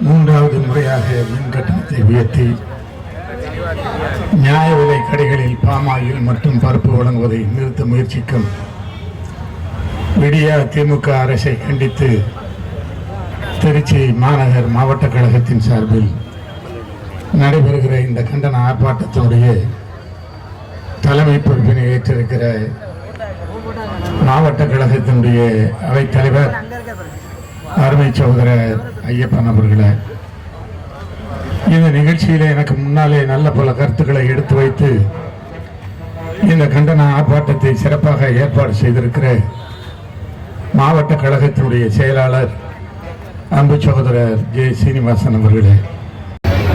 மூன்றாவது முறையாக மின் கட்டணத்தை உயர்த்தி நியாய விலை கடைகளில் பாமாயில் மற்றும் பருப்பு வழங்குவதை நிறுத்த முயற்சிக்கும். விடியா திமுக அரசை கண்டித்து திருச்சி மாநகர் மாவட்ட கழகத்தின் சார்பில் நடைபெறுகிற இந்த கண்டன ஆர்ப்பாட்டத்தினுடைய தலைமை பொறுப்பினை ஏற்றிருக்கிற மாவட்ட கழகத்தினுடைய அவைத்தலைவர் அருமை சகோதரர் ஐயப்பன் அவர்களை இந்த நிகழ்ச்சியில எனக்கு முன்னாலே நல்ல பல கருத்துக்களை எடுத்து வைத்து இந்த கண்டன ஆர்ப்பாட்டத்தை சிறப்பாக ஏற்பாடு செய்திருக்கிற மாவட்ட கழகத்தினுடைய செயலாளர் அன்பு சகோதரர் ஜே சீனிவாசன் அவர்களே.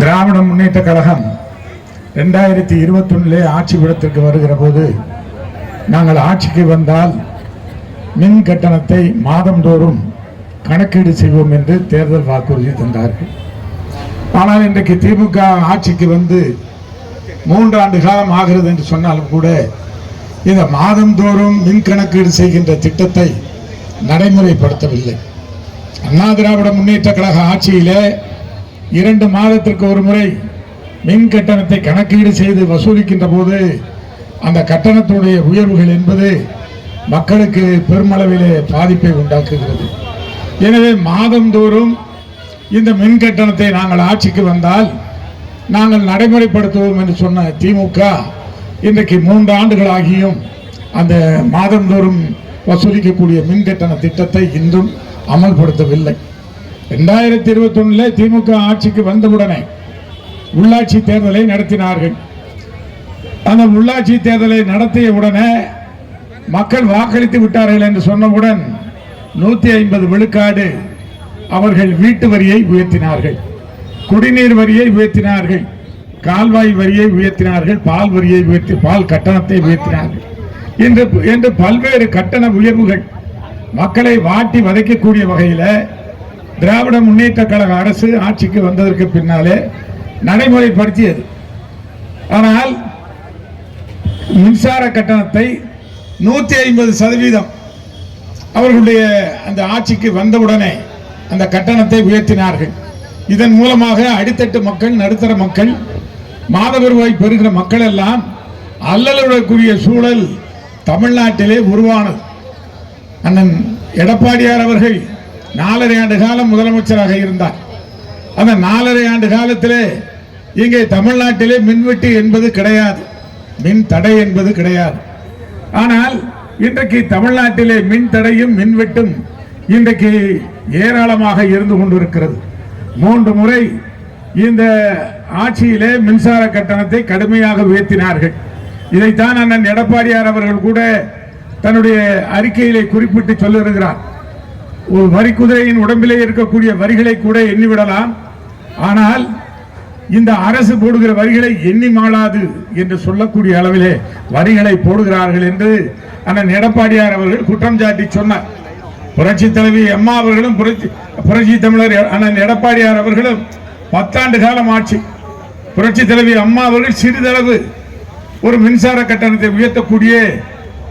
திராவிட முன்னேற்ற கழகம் ரெண்டாயிரத்தி இருபத்தொன்னிலே ஆட்சி பீடத்திற்கு வருகிற போது நாங்கள் ஆட்சிக்கு வந்தால் மின் கட்டணத்தை மாதந்தோறும் கணக்கீடு செய்வோம் என்று தேர்தல் வாக்குறுதி தந்தார்கள். ஆனால் இன்றைக்கு திமுக ஆட்சிக்கு வந்து மூன்று ஆண்டு காலம் ஆகிறது என்று சொன்னாலும் கூட இந்த மாதந்தோறும் மின் கணக்கீடு செய்கின்ற திட்டத்தை நடைமுறைப்படுத்தவில்லை. அண்ணா திராவிட முன்னேற்ற கழக ஆட்சியிலே இரண்டு மாதத்திற்கு ஒரு முறை மின் கட்டணத்தை கணக்கீடு செய்து வசூலிக்கின்ற போது அந்த கட்டணத்துடைய உயர்வுகள் என்பது மக்களுக்கு பெருமளவிலே பாதிப்பை உண்டாக்குகிறது. எனவே மாதந்தோறும் இந்த மின் கட்டணத்தை நாங்கள் ஆட்சிக்கு வந்தால் நாங்கள் நடைமுறைப்படுத்துவோம் என்று சொன்ன திமுக இன்றைக்கு மூன்று ஆண்டுகள் ஆகியும் அந்த மாதந்தோறும் வசூலிக்கக்கூடிய மின் கட்டண திட்டத்தை இன்றும் அமல்படுத்தவில்லை. ரெண்டாயிரத்தி இருபத்தி திமுக ஆட்சிக்கு வந்தவுடனே உள்ளாட்சி தேர்தலை நடத்தினார்கள். அந்த உள்ளாட்சி தேர்தலை நடத்திய உடனே மக்கள் வாக்களித்து விட்டார்கள் என்று சொன்னவுடன் நூத்தி ஐம்பது விழுக்காடு அவர்கள் வீட்டு வரியை உயர்த்தினார்கள். குடிநீர் வரியை உயர்த்தினார்கள். கால்வாய் வரியை உயர்த்தினார்கள். பால் வரியை உயர்த்தி பால் கட்டணத்தை உயர்த்தினார்கள். என்று என்று பல்வேறு கட்டண உயர்வுகள் மக்களை வாட்டி வதைக்கக்கூடிய வகையில் திராவிட முன்னேற்ற கழக அரசு ஆட்சிக்கு வந்ததற்கு பின்னாலே நடைமுறைப்படுத்தியது. ஆனால் மின்சார கட்டணத்தை நூற்றி ஐம்பது சதவீதம் அவர்களுடைய அந்த ஆட்சிக்கு வந்தவுடனே அந்த கட்டணத்தை உயர்த்தினார்கள். இதன் மூலமாக அடித்தட்டு மக்கள் நடுத்தர மக்கள் மாத வருவாய் பெறுகிற மக்கள் எல்லாம் அல்லலுடக்கூடிய சூழல் தமிழ்நாட்டிலே உருவானது. அண்ணன் எடப்பாடியார் அவர்கள் நாலரை ஆண்டு காலம் முதலமைச்சராக இருந்தார். அந்த நாலரை ஆண்டு காலத்திலே இங்கே தமிழ்நாட்டிலே மின்வெட்டு என்பது கிடையாது. மின் தடை என்பது கிடையாது. ஆனால் இன்றைக்கு தமிழ்நாட்டிலே மின் தடையும் மின்வெட்டும் இன்றைக்கு ஏராளமாக இருந்து கொண்டிருக்கிறது. மூன்று முறை இந்த ஆட்சியிலே மின்சார கட்டணத்தை கடுமையாக உயர்த்தினார்கள். இதைத்தான் அண்ணன் எடப்பாடியார் அவர்கள் கூட தன்னுடைய அறிக்கையிலே குறிப்பிட்டு சொல்லியிருக்கிறார். ஒரு வரி குதிரையின் உடம்பிலே இருக்கக்கூடிய வரிகளை கூட எண்ணிவிடலாம். ஆனால் இந்த அரசு போடுகிற வரிகளை எண்ணி மாளாது என்று சொல்லக்கூடிய அளவிலே வரிகளை போடுகிறார்கள் என்று அண்ணன் எடப்பாடியார் அவர்கள் குற்றம் சாட்டி சொன்னார். புரட்சி தலைவி அம்மா அவர்களும் புரட்சி புரட்சி தமிழர் அண்ணன் எடப்பாடியார் அவர்களும் பத்தாண்டு காலம் ஆட்சி. புரட்சி தலைவி அம்மா அவர்கள் சிறிதளவு ஒரு மின்சார கட்டணத்தை உயர்த்தக்கூடிய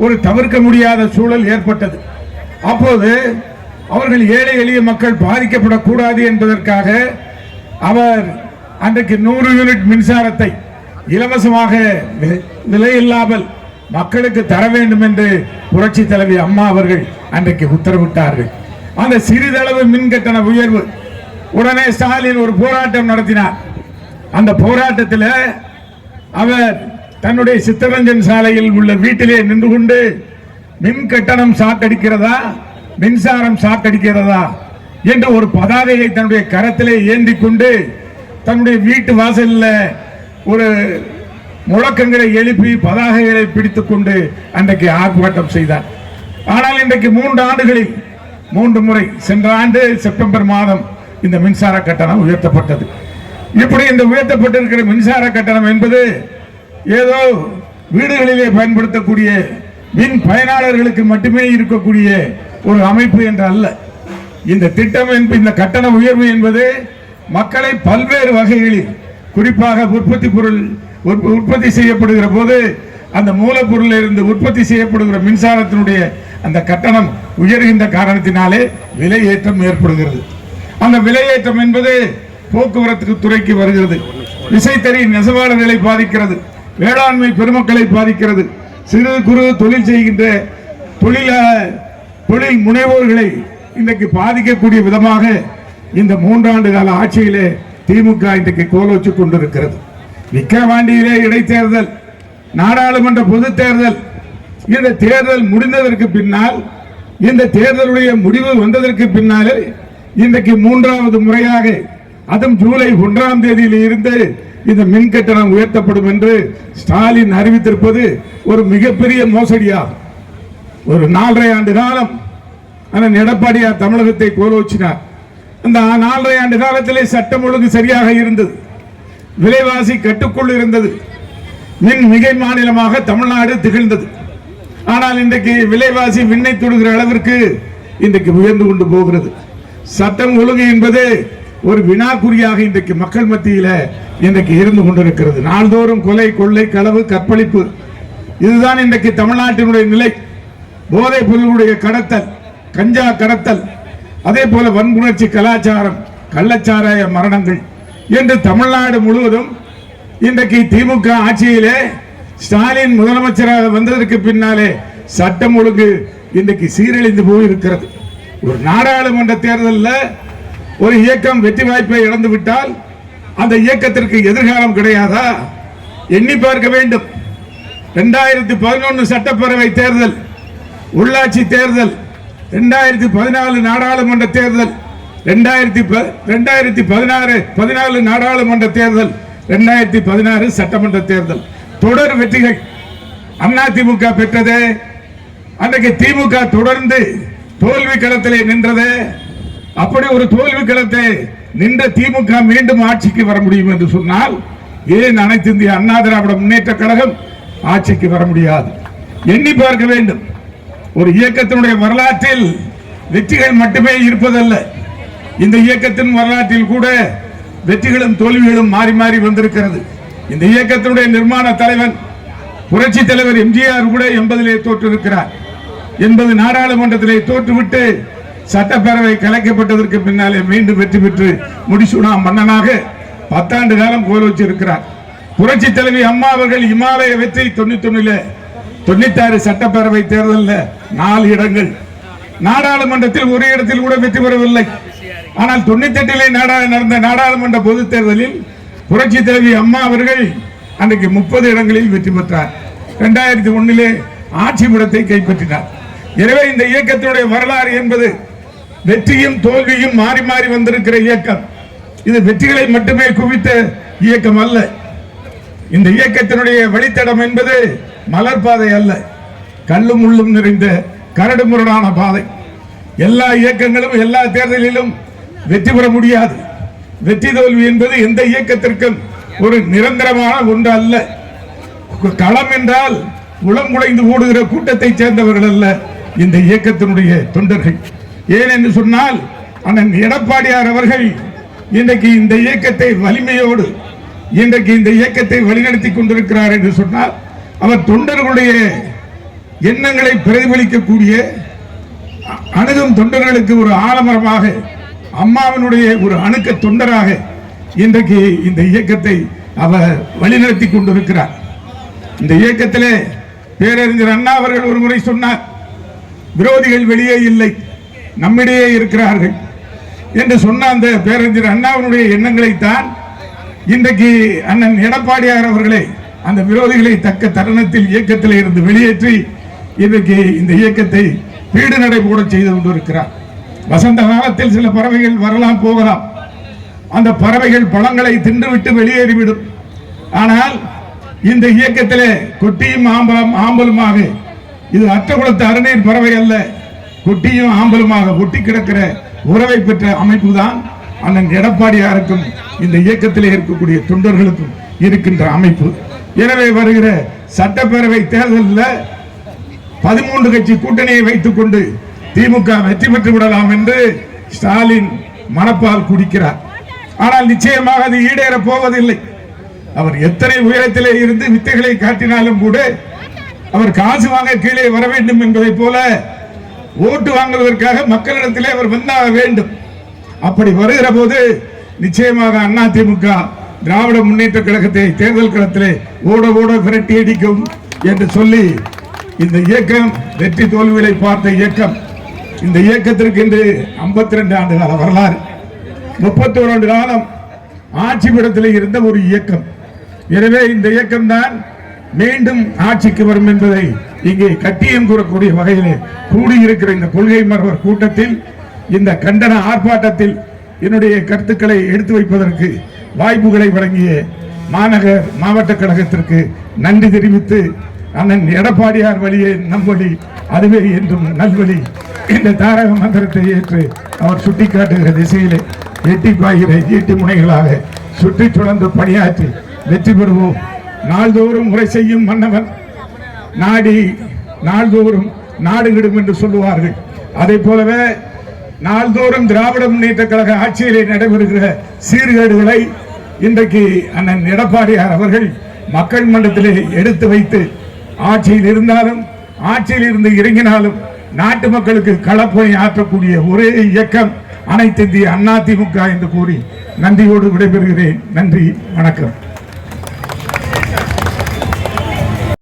ஒரு தவிர்க்க முடியாத சூழல் ஏற்பட்டது. அப்போது அவர்கள் ஏழை எளிய மக்கள் பாதிக்கப்படக்கூடாது என்பதற்காக அவர் அன்றைக்கு நூறு யூனிட் மின்சாரத்தை இலவசமாக வி- விலையில்லாமல் மக்களுக்கு தர வேண்டும் என்று புரட்சி தலைவி அம்மா அவர்கள் அன்றைக்கு உத்தரவிட்டார்கள். அந்த சிறிதளவு மின் கட்டண உயர்வு உடனே ஸ்டாலின் ஒரு போராட்டம் நடத்தினார். அந்த போராட்டத்தில் அவர் தன்னுடைய சித்தரஞ்சன் சாலையில் உள்ள வீட்டிலே நின்று கொண்டு மின் கட்டணம் சாட்டடிக்கிறதா? மின்சாரம் சாக்கடிக்கிறதா என்று ஒரு பதாகையை தன்னுடைய கரத்திலே ஏந்தி கொண்டு தன்னுடைய வீட்டு வாசலில் ஒரு முழக்கங்களை எழுப்பி பதாகைகளை பிடித்துக் கொண்டு அன்றைக்கு ஆர்ப்பாட்டம் செய்தார். ஆனால் இன்றைக்கு மூன்று ஆண்டுகளில் மூன்று முறை சென்ற ஆண்டு செப்டம்பர் மாதம் இந்த மின்சார கட்டணம் உயர்த்தப்பட்டது. இப்படி இந்த உயர்த்தப்பட்டிருக்கிற மின்சார கட்டணம் என்பது ஏதோ வீடுகளிலே பயன்படுத்தக்கூடிய மின் பயனாளர்களுக்கு மட்டுமே இருக்கக்கூடிய ஒரு அமைப்பு என்று அல்ல இந்த திட்டம் என்பது இந்த கட்டண உயர்வு என்பது மக்களை பல்வேறு வகைகளில் குறிப்பாக உற்பத்தி பொருள் உற்ப- உற்பத்தி செய்யப்படுகிற போது அந்த மூலப்பொருளில் இருந்து உற்பத்தி செய்யப்படுகிற மின்சாரத்தினுடைய அந்த கட்டணம் உயர்கின்ற காரணத்தினாலே விலை ஏற்றம் ஏற்படுகிறது. அந்த விலையேற்றம் என்பது போக்குவரத்துக்கு துறைக்கு வருகிறது. விசைத்தறி நெசவாளர்களை பாதிக்கிறது. வேளாண்மை பெருமக்களை பாதிக்கிறது. சிறு குறு தொழில் செய்கின்ற தொழில தொழில் முனைவோர்களை இன்றைக்கு பாதிக்கக்கூடிய விதமாக இந்த மூன்றாண்டு கால ஆட்சியிலே திமுக இன்றைக்கு கோலோச்சு கொண்டிருக்கிறது. விக்கிரவாண்டியிலே இடைத்தேர்தல் நாடாளுமன்ற பொது தேர்தல். இந்த தேர்தல் முடிந்ததற்கு பின்னால் இந்த தேர்தலுடைய முடிவு வந்ததற்கு பின்னாலே இன்றைக்கு மூன்றாவது முறையாக அதுவும் ஜூலை ஒன்றாம் தேதியில் இருந்து இந்த மின் கட்டணம் உயர்த்தப்படும் என்று ஸ்டாலின் அறிவித்திருப்பது ஒரு மிகப்பெரிய மோசடியாகும். ஒரு நாலரை ஆண்டு காலம் அண்ணன் எடப்பாடியார் தமிழகத்தை கோலோச்சினார். அந்த நாலரை ஆண்டு காலத்திலே சட்டம் ஒழுங்கு சரியாக இருந்தது. விலைவாசி கட்டுக்குள் இருந்தது. மின் மிகை மாநிலமாக தமிழ்நாடு திகழ்ந்தது. ஆனால் இன்றைக்கு விலைவாசி விண்ணை தொடுகிற அளவிற்கு இன்றைக்கு உயர்ந்து கொண்டு போகிறது. சட்டம் ஒழுங்கு என்பது ஒரு வினாக்குறியாக இன்றைக்கு மக்கள் மத்தியில் இன்றைக்கு இருந்து கொண்டிருக்கிறது. நாள்தோறும் கொலை கொள்ளை களவு கற்பழிப்பு. இதுதான் இன்றைக்கு தமிழ்நாட்டினுடைய நிலை. போதைப் பொருளுடைய கடத்தல் கஞ்சா கடத்தல் அதே போல வன்புணர்ச்சி கலாச்சாரம் கள்ளச்சாராய மரணங்கள் என்று தமிழ்நாடு முழுவதும் இன்றைக்கு திமுக ஆட்சியிலே ஸ்டாலின் முதலமைச்சராக வந்ததற்கு பின்னாலே சட்டம் ஒழுங்கு இன்றைக்கு சீரழிந்து போயிருக்கிறது. ஒரு நாடாளுமன்ற தேர்தலில் ஒரு இயக்கம் வெற்றி வாய்ப்பை இழந்து விட்டால் அந்த இயக்கத்திற்கு எதிர்காலம் கிடையாதா? எண்ணி பார்க்க வேண்டும். ரெண்டாயிரத்தி பதினொன்று சட்டப்பேரவை தேர்தல் உள்ளாட்சி தேர்தல் ரெண்டாயிரத்தி பதினாலு நாடாளுமன்ற தேர்தல் ரெண்டாயிரத்தி ப- ரெண்டாயிரத்தி பதினாறு பதினாலு நாடாளுமன்ற தேர்தல் ரெண்டாயிரத்தி பதினாறு சட்டமன்ற தேர்தல். தொடர் வெற்றிகள் அதிமுக பெற்றது. அன்றைக்கு திமுக தொடர்ந்து தோல்வி களத்திலே நின்றது. அப்படி ஒரு தோல்வி களத்தை நின்ற திமுக மீண்டும் ஆட்சிக்கு வர முடியும் என்று சொன்னால் ஏன் அனைத்து இந்திய அண்ணா திராவிட முன்னேற்ற கழகம் ஆட்சிக்கு வர முடியாது? எண்ணி பார்க்க வேண்டும். ஒரு இயக்கத்தினுடைய வரலாற்றில் வெற்றிகள் மட்டுமே இருப்பதல்ல. இந்த இயக்கத்தின் வரலாற்றில் கூட வெற்றிகளும் தோல்விகளும் மாறி மாறி வந்திருக்கிறது. இந்த இயக்கத்தினுடைய நிர்மாண தலைவன் புரட்சி தலைவர் எம்ஜிஆர் கூட எண்பதிலே தோற்றிருக்கிறார். என்பது நாடாளுமன்றத்திலே தோற்றுவிட்டு சட்டப்பேரவை கலைக்கப்பட்டதற்கு பின்னாலே மீண்டும் வெற்றி பெற்று முடிசூடா மன்னனாக பத்தாண்டு காலம் கோல் வச்சிருக்கிறார் புரட்சி தலைவி அம்மா அவர்கள் இமாலய வெற்றி தொண்ணூத்தி ஒண்ணுல தொண்ணூத்தாறு சட்டப்பேரவை தேர்தலில் நாலு இடங்கள். நாடாளுமன்றத்தில் ஒரு இடத்தில் கூட வெற்றி பெறவில்லை. ஆனால் தொண்ணூத்தி எட்டிலே நாடா நடந்த நாடாளுமன்ற பொதுத் தேர்தலில் புரட்சி தலைவி அம்மா அவர்கள் அன்றைக்கு முப்பது இடங்களில் வெற்றி பெற்றார். இரண்டாயிரத்தி ஒன்னிலே ஆட்சி படத்தை கைப்பற்றினார். எனவே இந்த இயக்கத்தினுடைய வரலாறு என்பது வெற்றியும் தோல்வியும் மாறி மாறி வந்திருக்கிற இயக்கம். இது வெற்றிகளை மட்டுமே குவித்த இயக்கம் அல்ல. இந்த இயக்கத்தினுடைய வழித்தடம் என்பது மலர் பாதை அல்ல. கல்லும் முள்ளும் நிறைந்த கரடு முரடான பாதை. எல்லா இயக்கங்களும் எல்லா தேர்தலிலும் வெற்றி பெற முடியாது. வெற்றி தோல்வி என்பது எந்த இயக்கத்திற்கும் ஒரு நிரந்தரமான ஒன்று அல்ல. களம் என்றால் உளம் குலைந்து ஓடுகிற கூட்டத்தை சேர்ந்தவர்கள் அல்ல இந்த இயக்கத்தினுடைய தொண்டர்கள். ஏன் என்று சொன்னால் அண்ணன் எடப்பாடியார் அவர்கள் இன்றைக்கு இந்த இயக்கத்தை வலிமையோடு இன்றைக்கு இந்த இயக்கத்தை வழிநடத்தி கொண்டிருக்கிறார் என்று சொன்னால் அவர் தொண்டர்களுடைய எண்ணங்களை பிரதிபலிக்கக்கூடிய அணுகும் தொண்டர்களுக்கு ஒரு ஆலமரமாக அம்மாவினுடைய ஒரு அணுக்க தொண்டராக இன்றைக்கு இந்த இயக்கத்தை அவர் வழிநடத்தி கொண்டிருக்கிறார். இந்த இயக்கத்திலே பேரறிஞர் அண்ணா அவர்கள் ஒரு முறை சொன்னார் விரோதிகள் வெளியே இல்லை நம்மிடையே இருக்கிறார்கள். என்று சொன்ன அந்த பேரறிஞர் அண்ணாவினுடைய எண்ணங்களைத்தான் இன்றைக்கு அண்ணன் எடப்பாடியார் அவர்களை அந்த விரோதிகளை தக்க தருணத்தில் இயக்கத்தில் இருந்து வெளியேற்றி இன்றைக்கு இந்த இயக்கத்தை வீடு நடை போட செய்து கொண்டிருக்கிறார். வசந்த காலத்தில் சில பறவைகள் வரலாம் போகலாம். அந்த பறவைகள் பழங்களை தின்றுவிட்டு வெளியேறிவிடும். ஆனால் இந்த இயக்கத்திலே கொட்டியும் ஆம்பலம் ஆம்பலுமாக இது அற்றகுளத்து அருநீர் பறவை அல்ல கொட்டியும் ஆம்பலுமாக ஒட்டி கிடக்கிற உறவை பெற்ற அமைப்பு தான் அண்ணன் எடப்பாடியாருக்கும் இந்த இயக்கத்திலே இருக்கக்கூடிய தொண்டர்களுக்கும் இருக்கின்ற அமைப்பு. எனவே வருகிற சட்டப்பேரவை தேர்தலில் பதிமூன்று கட்சி கூட்டணியை வைத்துக் கொண்டு திமுக வெற்றி பெற்று விடலாம் என்று ஸ்டாலின் மனப்பால் குடிக்கிறார் ஆனால் நிச்சயமாக அது ஈடேற போவதில்லை. அவர் எத்தனை உயரத்திலே இருந்து வித்தைகளை காட்டினாலும் கூட அவர் காசு வாங்க கீழே வர வேண்டும் என்பதைப் போல ஓட்டு வாங்குவதற்காக மக்களிடத்திலே அவர் வந்தாக வேண்டும். அப்படி வருகிற போது நிச்சயமாக திமுக திராவிட முன்னேற்ற கழகத்தை தேர்தல் களத்திலே ஓட ஓட விரட்டி அடிக்கும் என்று சொல்லி இந்த இயக்கம் வெற்றி தோல்விகளை பார்த்த இயக்கம். இந்த இயக்கத்திற்கு இன்று 52 ஆண்டு கால வரலாறு. முப்பத்தி ஆண்டு காலம் ஆட்சி பீடத்தில் இருந்த ஒரு இயக்கம். எனவே இந்த இயக்கம் தான் மீண்டும் ஆட்சிக்கு வரும் என்பதை இங்கே கட்டியம் கூறக்கூடிய வகையிலே கூடியிருக்கிற இந்த கொள்கை மரபர் கூட்டத்தில் இந்த கண்டன ஆர்ப்பாட்டத்தில் என்னுடைய கருத்துக்களை எடுத்து வைப்பதற்கு வாய்ப்புகளை வழங்கிய மாநகர் மாவட்ட கழகத்திற்கு நன்றி தெரிவித்து அண்ணன் எடப்பாடியார் வழியே நம் வழி அதுவே என்றும் நல்வழி இந்த தாரக மந்திரத்தை ஏற்று அவர் சுட்டிக்காட்டுகிற திசையிலே எட்டி பாய்கிற ஈட்டி முனைகளாக சுற்றி சுழந்து பணியாற்றி வெற்றி பெறுவோம். நாள்தோறும் முறை செய்யும் மன்னவன் நாடி நாள்தோறும் நாடுகிடும் என்று சொல்லுவார்கள். அதை போலவே நாள்தோறும் திராவிட முன்னேற்ற கழக ஆட்சியிலே நடைபெறுகிற சீர்கேடுகளை இன்றைக்கு அண்ணன் எடப்பாடியார் அவர்கள் மக்கள் மன்றத்திலே எடுத்து வைத்து ஆட்சியில் இருந்தாலும் ஆட்சியில் இருந்து இறங்கினாலும் நாட்டு மக்களுக்கு களப்பணி ஆற்றக்கூடிய ஒரே இயக்கம் அனைத்திந்திய அதிமுக என்று கூறி நன்றியோடு விடைபெறுகிறேன். நன்றி வணக்கம்.